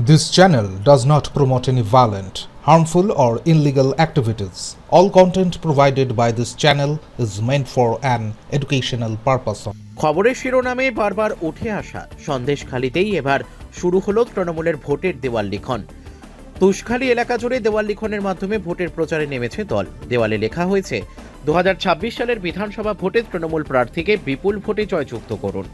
This channel does not promote any violent, harmful or illegal activities. All content provided by this channel is meant for an educational purpose. খবরের শিরোনামে বারবার উঠে আসা সন্দেশ খালিতেই এবার শুরু হলো তৃণমূলের ভোটের দেওয়াল লিখন তুষখালী এলাকা জুড়ে দেওয়াল লিখনের মাধ্যমে ভোটের প্রচারে নেমেছে দল দেওয়ালে লেখা হয়েছে দু হাজার ছাব্বিশ সালের বিধানসভা ভোটে তৃণমূল প্রার্থীকে বিপুল ভোটে জয়যুক্ত করুন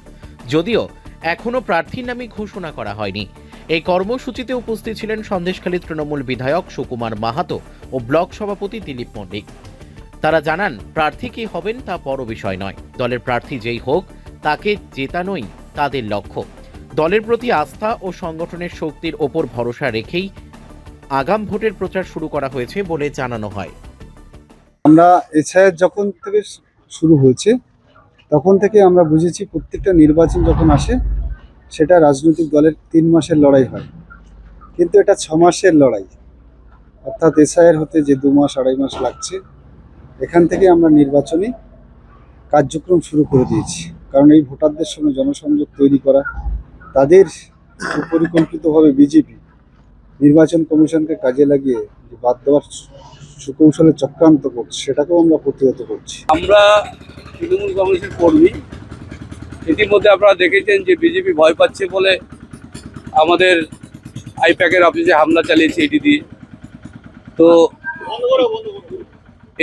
যদিও এখনও প্রার্থীর নামে ঘোষণা করা হয়নি। এই কর্মসূচিতে উপস্থিত ছিলেন সন্দেশখালী তৃণমূল বিধায়ক সুকুমার মাহাতো ও ব্লক সভাপতি দিলীপ মল্লিক। তারা জানান, প্রার্থী কি হবেন তা বড় বিষয় নয়। দলের প্রার্থী যেই হোক, তাকে জেতানোই তাদের লক্ষ্য। দলের প্রতি আস্থা ও সংগঠনের শক্তির ওপর ভরসা রেখেই আগাম ভোটের প্রচার শুরু করা হয়েছে বলে জানানো হয়। আমরা এছাড়া যখন থেকে শুরু হয়েছে তখন থেকে আমরা বুঝেছি প্রত্যেকটা নির্বাচন যখন আসে, সেটা রাজনৈতিক দলের তিন মাসের লড়াই হয়। কিন্তু এটা ছ মাসের লড়াই। অর্থাৎ এসআইয়ের হতে যে দু মাস, আড়াই মাস লাগছে, এখান থেকে আমরা নির্বাচনী কার্যক্রম শুরু করে দিয়েছি। কারণ এই ভোটারদের সঙ্গে জনসংযোগ তৈরি করা, তাদের সুপরিকল্পিতভাবে বিজেপি নির্বাচন কমিশনকে কাজে লাগিয়ে যে বাদ দেওয়ার সুকৌশলে চক্রান্ত করছে, সেটাকেও আমরা প্রতিহত করছি। আমরা তৃণমূল কংগ্রেসের কর্মী। ইতিমধ্যে আপনারা দেখেছেন যে বিজেপি ভয় পাচ্ছে বলে আমাদের আইপ্যাকের অফিসে হামলা চালিয়েছে এটি দিয়ে। তো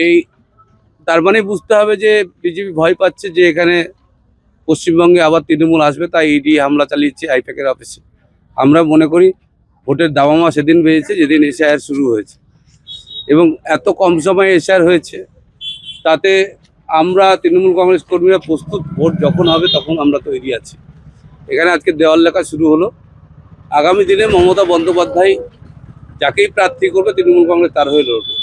এই, তার মানে বুঝতে হবে যে বিজেপি ভয় পাচ্ছে যে এখানে পশ্চিমবঙ্গে আবার তৃণমূল আসবে, তাই ইডি হামলা চালিয়েছে আইপ্যাকের অফিসে। আমরা মনে করি ভোটের দামামা সেদিন বেরিয়েছে যেদিন এসআইআর শুরু হয়েছে। এবং এত কম সময়ে এসআইআর হয়েছে, তাতে আমরা তৃণমূল কংগ্রেস কর্মীরা প্রস্তুত, ভোট যখন হবে তখন আমরা তৈরি আছি। এখানে আজকে দেওয়াল লেখা শুরু হলো। আগামী দিনে মমতা বন্দ্যোপাধ্যায় যাকেই প্রার্থী করবে, তৃণমূল কংগ্রেস তার হয়ে লড়বে।